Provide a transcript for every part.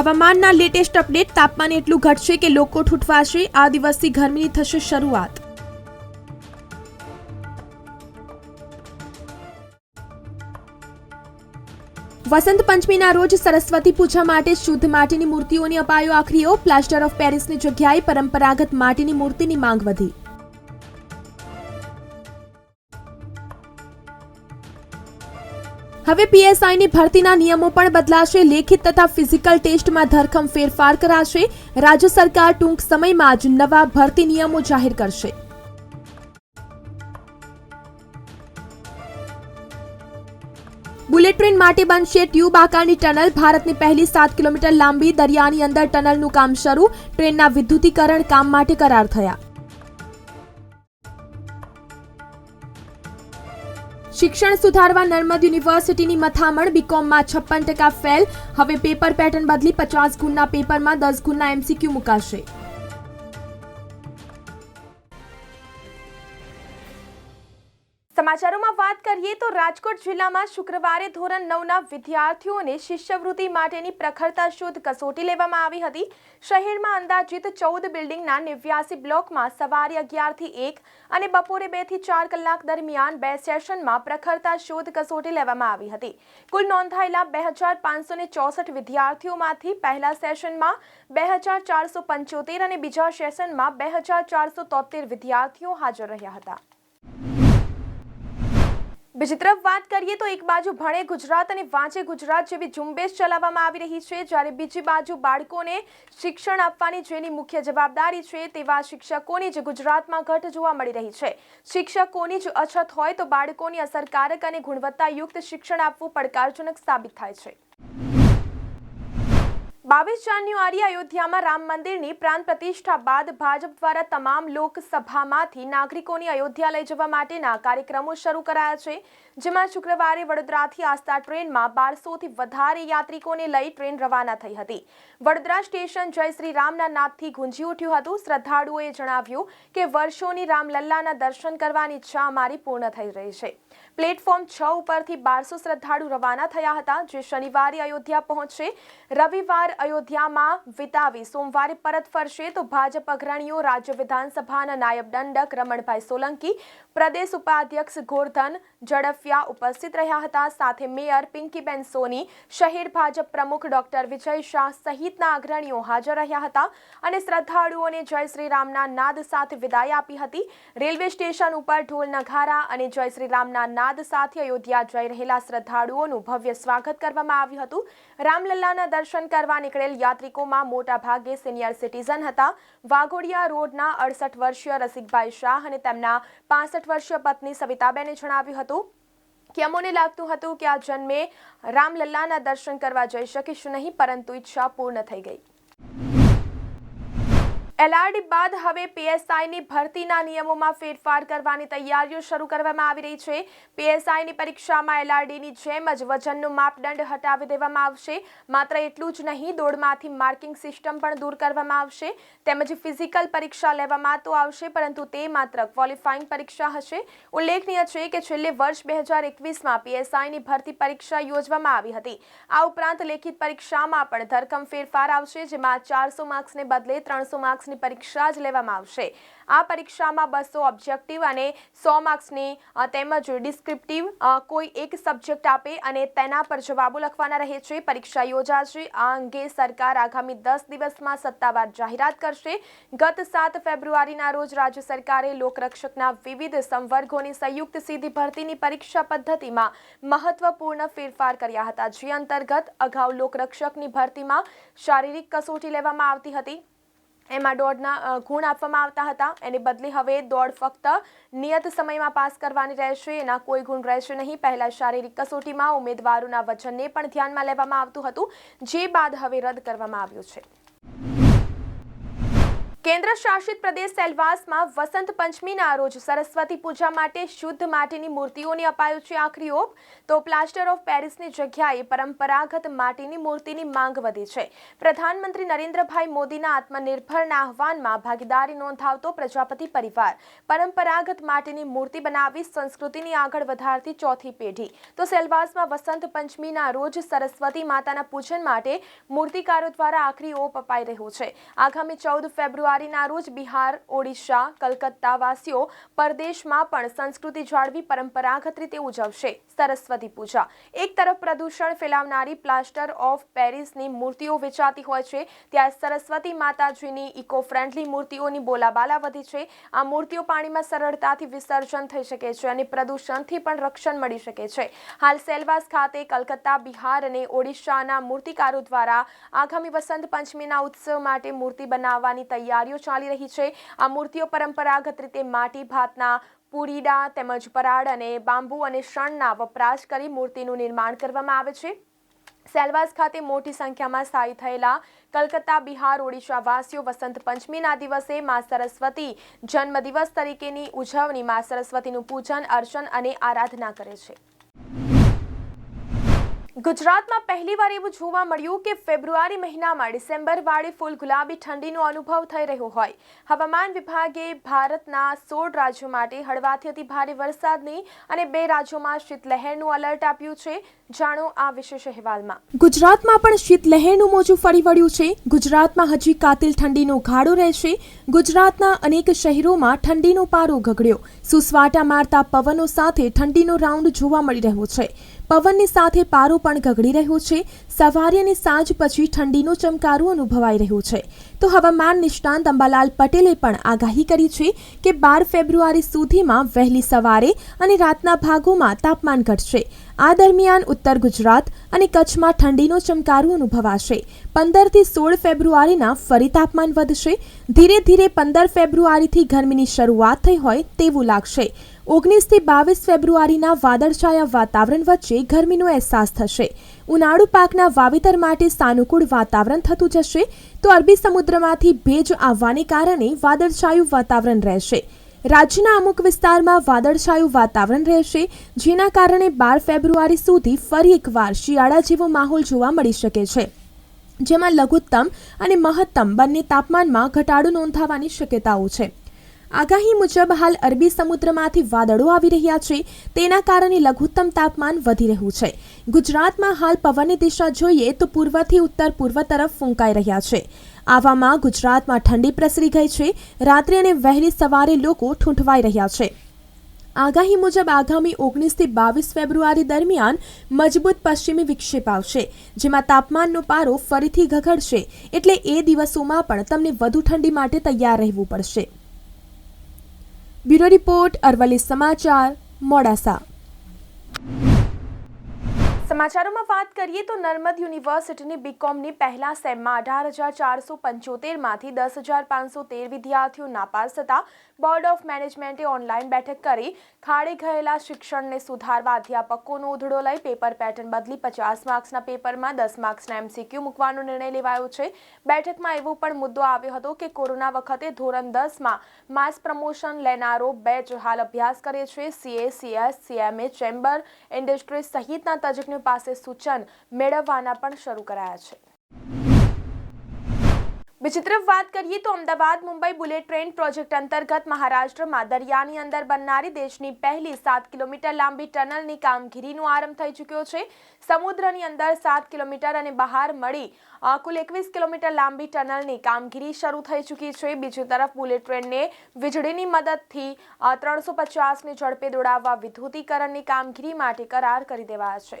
હવામાનના latest update, તાપમાન એટલું ઘટશે કે લોકો ઠૂંઠવાશે. આ દિવસથી ગરમીની થશે શરૂઆત. વસંત પંચમીના રોજ સરસ્વતી પૂજા માટે શુદ્ધ માટીની મૂર્તિઓની અપાયો આખરીઓ પ્લાસ્ટર ઓફ પેરિસની જગ્યાએ પરંપરાગત માટીની મૂર્તિની માંગ વધી. હવે પીએસઆઈની ભરતીના નિયમો પણ બદલાશે. લેખિત તથા ફિઝિકલ ટેસ્ટમાં ધરખમ ફેરફાર કરાશે. રાજ્ય સરકાર ટૂંક સમયમાં જ નવા ભરતી નિયમો જાહેર કરશે. બુલેટ ટ્રેન માટે બનશે ટ્યુબ આકારની ટનલ. ભારતની પહેલી સાત કિલોમીટર લાંબી દરિયાની અંદર ટનલનું કામ શરૂ. ટ્રેનના વિદ્યુતીકરણ કામ માટે કરાર થયા. શિક્ષણ સુધારવા નર્મદ યુનિવર્સિટીની મથામણ બીકોમમાં છપ્પન ટકા ફેલ હવે પેપર પેટર્ન બદલી પચાસ ગુણના પેપરમાં દસ ગુણના એમસીક્યુ મુકાશે. સમાચારોમાં વાત કરીએ તો રાજકોટ જિલ્લામાં શુક્રવારે ધોરણ નવના વિદ્યાર્થીઓને શિષ્યવૃત્તિ માટેની પ્રખરતા શોધ કસોટી લેવામાં આવી હતી. શહેરમાં અંદાજિત ચૌદ બિલ્ડિંગના નેવ્યાસી બ્લોકમાં સવારે અગિયારથી એક અને બપોરે બેથી ચાર કલાક દરમિયાન બે સેશનમાં પ્રખરતા શોધ કસોટી લેવામાં આવી હતી. કુલ નોંધાયેલા બે હજાર પાંચસો ને ચોસઠ વિદ્યાર્થીઓમાંથી પહેલા સેશનમાં બે હજાર ચારસો પંચોતેર અને બીજા સેશનમાં બે હજાર ચારસો તોતેર વિદ્યાર્થીઓ હાજર રહ્યા હતા. બીજી તરફ વાત કરીએ તો એક બાજુ ભણે ગુજરાત અને વાંચે ગુજરાત જેવી ઝુંબેશ ચલાવવામાં આવી રહી છે, જ્યારે બીજી બાજુ બાળકોને શિક્ષણ આપવાની જેની મુખ્ય જવાબદારી છે, તેવા શિક્ષકોની જ ગુજરાતમાં ઘટ જોવા મળી રહી છે. શિક્ષકોની જ અછત હોય તો બાળકોની અસરકારક અને ગુણવત્તાયુક્ત શિક્ષણ આપવું પડકારજનક સાબિત થાય છે. બાવીસ જાન્યુઆરી અયોધ્યામાં રામ મંદિરની પ્રાણ પ્રતિષ્ઠા બાદ ભાજપ દ્વારા તમામ લોકસભામાંથી નાગરિકોની અયોધ્યા લઈ જવા માટેના કાર્યક્રમો શરૂ કરાયા છે, જેમાં શુક્રવારે વડોદરાથી આસ્થા ટ્રેનમાં બારસોથી વધારે યાત્રિકોને લઈ ટ્રેન રવાના થઈ હતી. વડોદરા સ્ટેશન જય શ્રી રામના નાદથી ગુંજી ઉઠ્યું હતું. શ્રદ્ધાળુઓએ જણાવ્યું કે વર્ષોની રામલલ્લાના દર્શન કરવાની ઈચ્છા અમારી પૂર્ણ થઈ રહી છે. પ્લેટફોર્મ છ ઉપરથી બારસો શ્રદ્ધાળુ રવાના થયા હતા, જે શનિવારે અયોધ્યા પહોંચશે રવિવાર અયોધ્યામાં વિતાવી, સોમવારે પરત ફરશે તો ભાજપ અગ્રણીઓ રાજ્ય વિધાનસભાના નાયબ દંડક રમણભાઈ સોલંકી, પ્રદેશ ઉપાધ્યક્ષ ગોરધન ઝડફિયા ઉપસ્થિત રહ્યા હતા. સાથે મેયર પિંકીબેન સોની, શહેર ભાજપ પ્રમુખ ડોક્ટર વિજય શાહ સહિતના અગ્રણીઓ હાજર રહ્યા હતા અને શ્રદ્ધાળુઓને જય શ્રી રામના નાદ સાથે વિદાય આપી હતી. રેલવે સ્ટેશન ઉપર ઢોલ નગારા અને જય શ્રી રામના નાદ સાથે અયોધ્યા જઈ રહેલા શ્રદ્ધાળુઓનું ભવ્ય સ્વાગત કરવામાં આવ્યું હતું. રામલલ્લાના દર્શન કરવા નીકળેલ યાત્રિકોમાં મોટા ભાગે સિનિયર સિટીઝન હતા. વાઘોડિયા રોડના અડસઠ વર્ષીય રસિકભાઈ શાહ અને તેમના પાસઠ વર્ષીય પત્ની સવિતાબેને જણાવ્યું હતું કે અમોને લાગતું હતું કે આ જન્મે રામલલ્લાના દર્શન કરવા જઈ શકીશું નહીં, પરંતુ ઈચ્છા પૂર્ણ થઈ ગઈ. એલઆરડી બાદ હવે પીએસઆઈની ભરતીના નિયમોમાં ફેરફાર કરવાની તૈયારીઓ શરૂ કરવામાં આવી રહી છે. પીએસઆઈની પરીક્ષામાં એલઆરડીની જેમ જ વજનનું માપદંડ હટાવી દેવામાં આવશે. માત્ર એટલું જ નહીં, દોડમાંથી માર્કિંગ સિસ્ટમ પણ દૂર કરવામાં આવશે. તેમજ ફિઝિકલ પરીક્ષા લેવામાં તો આવશે, પરંતુ તે માત્ર ક્વોલિફાઈંગ પરીક્ષા હશે. ઉલ્લેખનીય છે કે છેલ્લે વર્ષ બે હજાર એકવીસમાં પીએસઆઈની ભરતી પરીક્ષા યોજવામાં આવી હતી. આ ઉપરાંત લેખિત પરીક્ષામાં પણ ધરખમ ફેરફાર આવશે, જેમાં ચારસો માર્ક્સને બદલે ત્રણસો માર્ક્સ માર્ક્સની પરીક્ષા જ લેવામાં આવશે. આ પરીક્ષામાં બસો ઓબ્જેક્ટિવ અને સો માર્ક્સની તેમજ ડિસ્ક્રિપ્ટિવ કોઈ એક સબ્જેક્ટ આપે અને તેના પર જવાબો લખવાના રહે છે. પરીક્ષા યોજાશે. આ અંગે સરકાર આગામી દસ દિવસમાં સત્તાવાર જાહેરાત કરશે. ગત સાત ફેબ્રુઆરીના રોજ રાજ્ય સરકારે લોકરક્ષકના વિવિધ સંવર્ગોની સંયુક્ત સીધી ભરતીની પરીક્ષા પદ્ધતિમાં મહત્વપૂર્ણ ફેરફાર કર્યા હતા. જે અંતર્ગત અગાઉ લોકરક્ષકની ભરતીમાં શારીરિક કસોટી લેવામાં આવતી હતી. એમાં દોડના ગુણ આપવામાં આવતા હતા. એને બદલે હવે દોડ ફક્ત નિયત સમયમાં પાસ કરવાની રહેશે. એના કોઈ ગુણ રહેશે નહીં. પહેલાં શારીરિક કસોટીમાં ઉમેદવારોના વજનને પણ ધ્યાનમાં લેવામાં આવતું હતું. જે બાદ હવે રદ કરવામાં આવ્યું છે. કેન્દ્ર શાસિત પ્રદેશ સેલવાસમાં વસંત પંચમીના રોજ સરસ્વતી પૂજા માટે શુદ્ધ માટીની મૂર્તિઓને અપાયો છે આખરી ઓપ. તો પ્લાસ્ટર ઓફ પેરિસની જગ્યાએ પરંપરાગત માટીની મૂર્તિની માંગ વધી છે. પ્રધાનમંત્રી નરેન્દ્રભાઈ મોદીના આત્મનિર્ભરના આહવાનમાં ભાગીદારી નોંધાવતો પ્રજાપતિ પરિવાર પરંપરાગત માટીની મૂર્તિ બનાવી સંસ્કૃતિની આગળ વધારતી ચોથી પેઢી. તો સેલવાસમાં વસંત પંચમીના રોજ સરસ્વતી માતાના પૂજન માટે મૂર્તિકારો દ્વારા આખરી ઓપ અપાઈ રહ્યો છે. આગામી ચૌદ ફેબ્રુઆરીના રોજ બિહાર, ઓડિશા કલકત્તા વાસીઓ પરદેશમાં પણ સંસ્કૃતિ જાળવી પરંપરાગત રીતે ઉજવશે. સરસ્વતી પૂજા. એક તરફ પ્રદૂષણ ફેલાવનારી પ્લાસ્ટર ઓફ પેરિસની મૂર્તિઓ વેચાતી હોય છે ત્યાં સરસ્વતી માતાજીની ઇકો ફ્રેન્ડલી મૂર્તિઓની બોલાબાલા વધી છે. આ મૂર્તિઓ પાણીમાં સરળતાથી વિસર્જન થઈ શકે છે અને પ્રદૂષણથી પણ રક્ષણ મળી શકે છે. હાલ સેલવાસ ખાતે કલકત્તા, બિહાર અને ઓડિશાના મૂર્તિકારો દ્વારા આગામી વસંત પંચમીના ઉત્સવ માટે મૂર્તિ બનાવવાની તૈયારીઓ ચાલી રહી છે. આ મૂર્તિઓ પરંપરાગત રીતે માટી, ભાતના પૂરીડા તેમજ પરાડ અને બાંબુ અને શણના વપરાશ કરી મૂર્તિનું નિર્માણ કરવામાં આવે છે. સેલવાસ ખાતે મોટી સંખ્યામાં સ્થાયી થયેલા કલકત્તા, બિહાર, ઓડિશા વાસીઓ વસંત પંચમીના દિવસે મા સરસ્વતી જન્મદિવસ તરીકેની ઉજવણી, મા સરસ્વતીનું પૂજન, અર્ચન અને આરાધના કરે છે. ગુજરાતમાં પહેલીવાર એવું જોવા મળ્યું કે ફેબ્રુઆરી મહિનામાં ડિસેમ્બર વાળી ફૂલ ગુલાબી ઠંડીનો અનુભવ થઈ રહ્યો હોય. હવામાન વિભાગે ભારતના સોળ રાજ્યો માટે હળવાથી અતિ ભારે વરસાદની અને બે રાજ્યોમાં શીતલહેરનું અલર્ટ આપ્યું છે. જાણો આ વિશેષ અહેવાલમાં. ગુજરાતમાં પણ શીતલહેરનું મોજું ફરી વળ્યું છે. ગુજરાતમાં હજી કાતિલ ઠંડીનો ગાળો રહેશે. ગુજરાતના અનેક શહેરોમાં ઠંડીનો પારો ગગડ્યો. સુસવાટા મારતા પવનો સાથે ઠંડીનો રાઉન્ડ જોવા મળી રહ્યો છે. પવનની સાથે પારો પણ ગગડી રહ્યો છે. સવારે અને સાંજ પછી ઠંડીનો ચમકારો અનુભવાઈ રહ્યો છે. તો હવામાન નિષ્ણાંત અંબાલાલ પટેલે પણ આગાહી કરી છે કે બાર ફેબ્રુઆરી સુધીમાં વહેલી સવારે અને રાતના ભાગોમાં તાપમાન ઘટશે. આ દરમિયાન ઉત્તર ગુજરાત અને કચ્છમાં ઠંડીનો ચમકારું અનુભવાશે. પંદરથી સોળ ફેબ્રુઆરીના ફરી તાપમાન વધશે. ધીરે ધીરે પંદર ફેબ્રુઆરીથી ગરમીની શરૂઆત થઈ હોય તેવું લાગશે. ઓગણીસથી બાવીસ ફેબ્રુઆરીના વાદળછાયા વાતાવરણ વચ્ચે ગરમીનો અહેસાસ થશે. ઉનાળુ પાકના વાવેતર માટે સાનુકૂળ વાતાવરણ થતું જશે. તો અરબી સમુદ્રમાંથી ભેજ આવવાને કારણે વાદળછાયું વાતાવરણ રહેશે. રાજ્યના અમુક વિસ્તારમાં વાદળછાયું વાતાવરણ રહેશે, જેના કારણે બાર ફેબ્રુઆરી સુધી ફરી એકવાર શિયાળા જેવો માહોલ જોવા મળી શકે છે. જેમાં લઘુત્તમ અને મહત્તમ બંને તાપમાનમાં ઘટાડો નોંધાવાની શક્યતાઓ છે. આગાહી મુજબ હાલ અરબી સમુદ્રમાંથી વાદળો આવી રહ્યા છે, તેના કારણે લઘુત્તમ તાપમાન વધી રહ્યું છે. ગુજરાતમાં હાલ પવનની દિશા જોઈએ તો પૂર્વથી ઉત્તર પૂર્વ તરફ ફૂંકાઈ રહ્યા છે. આવામાં ગુજરાતમાં ઠંડી પ્રસરી ગઈ છે. રાત્રે અને વહેલી સવારે લોકો ઠૂંઠવાઈ રહ્યા છે. આગાહી મુજબ આગામી ઓગણીસથી બાવીસ ફેબ્રુઆરી દરમિયાન મજબૂત પશ્ચિમી વિક્ષેપ આવશે, જેમાં તાપમાનનો પારો ફરીથી ઘઘડશે એટલે એ દિવસોમાં પણ તમને વધુ ઠંડી માટે તૈયાર રહેવું પડશે. બ્યુરો રિપોર્ટ અરવલ્લી સમાચાર, મોડાસા. સમાચારોમાં વાત કરીએ તો નર્મદ યુનિવર્સિટીની બીકોમની પહેલા સેમમાં અઢાર હજાર ચારસો પંચોતેરમાંથી દસ હજાર પાંચસો તેર વિદ્યાર્થીઓ નાપાસ થતાં બોર્ડ ઓફ મેનેજમેન્ટે ઓનલાઈન બેઠક કરી. ખાડે ગયેલા શિક્ષણને સુધારવા અધ્યાપકોનો ઉધડો લઈ પેપર પેટર્ન બદલી પચાસ માર્ક્સના પેપરમાં દસ માર્ક્સના એમસીક્યુ મૂકવાનો નિર્ણય લેવાયો છે. બેઠકમાં એવો પણ મુદ્દો આવ્યો હતો કે કોરોના વખતે ધોરણ દસમાં માસ પ્રમોશન લેનારો બેચ હાલ અભ્યાસ કરે છે. CA CS CMA chamber industry સહિતના તજજ્ઞો પાસે સૂચન મેળવવાના પણ શરૂ કરાયા છે. બીજી તરફ વાત કરીએ તો Ahmedabad Mumbai bullet train project અંતર્ગત મહારાષ્ટ્રમાં દરિયાની અંદર બનનારી દેશની પહેલી સાત કિલોમીટર લાંબી ટનલની કામગીરીનો આરંભ થઈ ચૂક્યો છે. સમુદ્રની અંદર સાત કિલોમીટર અને બહાર મળી કુલ એકવીસ કિલોમીટર લાંબી ટનલની કામગીરી શરૂ થઈ ચૂકી છે. બીજી તરફ બુલેટ ટ્રેનને વીજળીની મદદથી ત્રણસો પચાસની ઝડપે દોડાવવા વિદ્યુતીકરણની કામગીરી માટે કરાર કરી દેવાયા છે.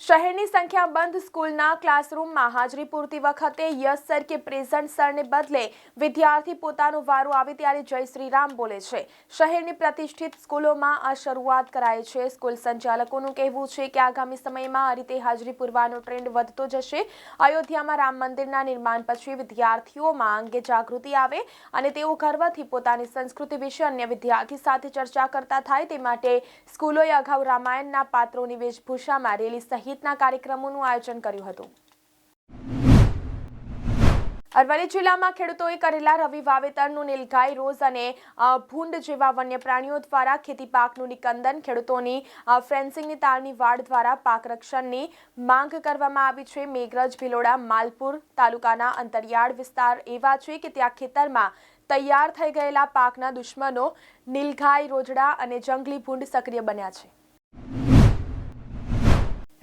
શહેરની સંખ્યાબંધ સ્કૂલના ક્લાસરૂમમાં હાજરી પૂરતી વખતે યસ સર કે પ્રેઝન્ટ સરને બદલે વિદ્યાર્થી પોતાનો વારો આવે ત્યારે જય શ્રી રામ બોલે છે. શહેરની પ્રતિષ્ઠિત સ્કૂલોમાં આ શરૂઆત કરાઈ છે. સ્કૂલ સંચાલકોનું કહેવું છે કે આગામી સમયમાં આ રીતે હાજરી પૂરવાનો ટ્રેન્ડ વધતો જશે. અયોધ્યામાં રામ મંદિરના નિર્માણ પછી વિદ્યાર્થીઓમાં અંગે જાગૃતિ આવે અને તેઓ ગર્વથી પોતાની સંસ્કૃતિ વિશે અન્ય વિદ્યાર્થી સાથે ચર્ચા કરતા થાય તે માટે સ્કૂલોએ અગાઉ રામાયણના પાત્રોની વેશભૂષામાં રેલી સહિતના કાર્યક્રમોનું આયોજન કર્યું હતું. અરવલ્લી જિલ્લામાં ખેડૂતોએ કરેલા રવિ વાવેતરનું નીલગાય, રોઝ અને ભૂંડ જેવા વન્ય પ્રાણીઓ દ્વારા ખેતી પાકનું નિકંદન, ખેડૂતોની ફેન્સિંગની તારની વાડ દ્વારા પાક રક્ષણની માંગ કરવામાં આવી છે. મેઘરજ, ભિલોડા, માલપુર તાલુકાના અંતરિયાળ વિસ્તાર એવા છે કે ત્યાં ખેતરમાં તૈયાર થઈ ગયેલા પાકના દુશ્મનો નીલગાય, રોજડા અને જંગલી ભૂંડ સક્રિય બન્યા છે.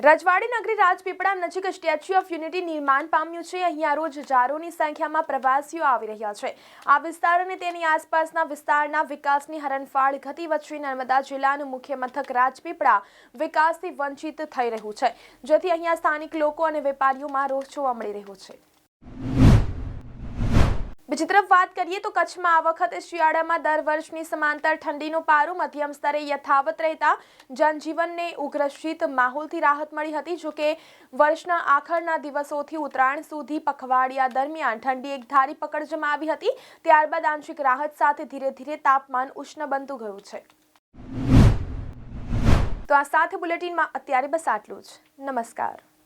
રજવાડી નગરી રાજપીપળા નજીક સ્ટેચ્યુ ઓફ યુનિટી નિર્માણ પામ્યું છે. અહીંયા રોજ હજારોની સંખ્યામાં પ્રવાસીઓ આવી રહ્યા છે. આ વિસ્તાર અને તેની આસપાસના વિસ્તારના વિકાસની હરણફાળ ગતિ વચ્ચે નર્મદા જિલ્લાનું મુખ્ય મથક રાજપીપળા વિકાસથી વંચિત થઈ રહ્યું છે, જેથી અહીંયા સ્થાનિક લોકો અને વેપારીઓમાં રોષ જોવા મળી રહ્યો છે. બીજી તરફ વાત કરીએ તો કચ્છમાં આ વખતે શિયાળામાં દર વર્ષની સમાંતર ઠંડીનો પારો મધ્યમ સ્તરે યથાવત રહેતા જનજીવનને ઉગ્ર માહોલથી રાહત મળી હતી જોકે વર્ષના આખરના દિવસોથી ઉત્તરાયણ સુધી પખવાડિયા દરમિયાન ઠંડી એક ધારી પકડ જમાવી હતી. ત્યારબાદ આંશિક રાહત સાથે ધીરે ધીરે તાપમાન ઉષ્ણ બનતું ગયું છે. તો આ સાથે બુલેટિનમાં અત્યારે બસ આટલું જ. નમસ્કાર.